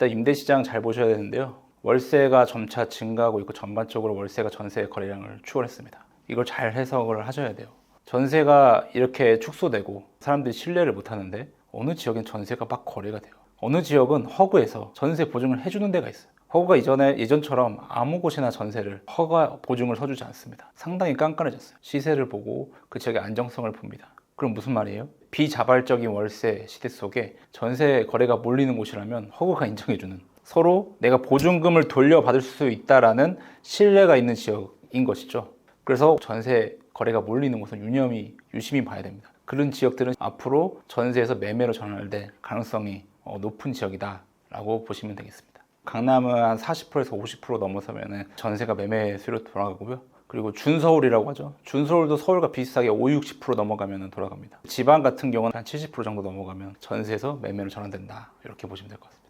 일단 임대 시장 잘 보셔야 되는데요. 월세가 점차 증가하고 있고 전반적으로 월세가 전세 거래량을 추월했습니다. 이걸 잘 해석을 하셔야 돼요. 전세가 이렇게 축소되고 사람들이 신뢰를 못 하는데 어느 지역엔 전세가 막 거래가 돼요. 어느 지역은 허구에서 전세 보증을 해주는 데가 있어요. 허구가 이전에 예전처럼 아무 곳이나 전세를 허가 보증을 서주지 않습니다. 상당히 깐깐해졌어요. 시세를 보고 그 지역의 안정성을 봅니다. 그럼 무슨 말이에요? 비자발적인 월세 시대 속에 전세 거래가 몰리는 곳이라면 허구가 인정해주는 서로 내가 보증금을 돌려받을 수 있다라는 신뢰가 있는 지역인 것이죠. 그래서 전세 거래가 몰리는 곳은 유념히 유심히 봐야 됩니다. 그런 지역들은 앞으로 전세에서 매매로 전환될 가능성이 어, 높은 지역이다라고 보시면 되겠습니다. 강남은 한 40%에서 50% 넘어서면 전세가 매매 수로 돌아가고요. 그리고 준서울이라고 하죠. 준서울도 서울과 비슷하게 5, 60% 넘어가면 돌아갑니다. 지방 같은 경우는 한 70% 정도 넘어가면 전세에서 매매로 전환된다. 이렇게 보시면 될 것 같습니다.